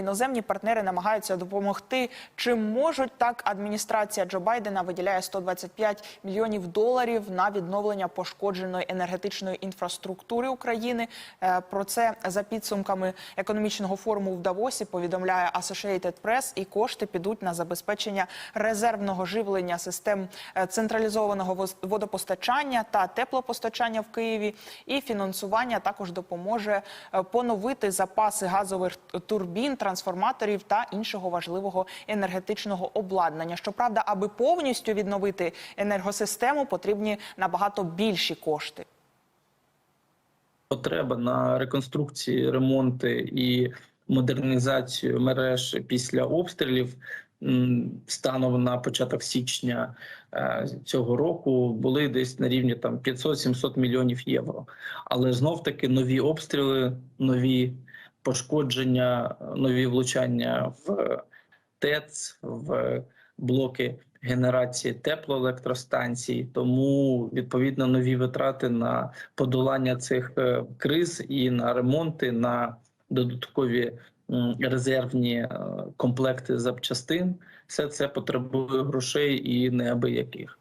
Іноземні партнери намагаються допомогти. Чим можуть так адміністрація Джо Байдена виділяє 125 мільйонів доларів на відновлення пошкодженої енергетичної інфраструктури України. Е, Про це за підсумками економічного форуму в Давосі повідомляє Associated Press. І кошти підуть на забезпечення резервного живлення систем е, централізованого водопостачання та теплопостачання в Києві. І фінансування також допоможе е, поновити запаси газових турбін, трансформаторів та іншого важливого енергетичного обладнання. Щоправда, аби повністю відновити енергосистему, потрібні набагато більші кошти. потреба на реконструкції, ремонти і модернізацію мереж після обстрілів станом на початок січня е, цього року були десь на рівні там 500-700 мільйонів євро. Але знов таки нові обстріли, нові пошкодження, нові влучання в ТЕЦ, в блоки генерації теплоелектростанцій, тому відповідно нові витрати на подолання цих е, криз і на ремонти, на додаткові резервні е, комплекти запчастин. Все це потребує грошей і неабияких.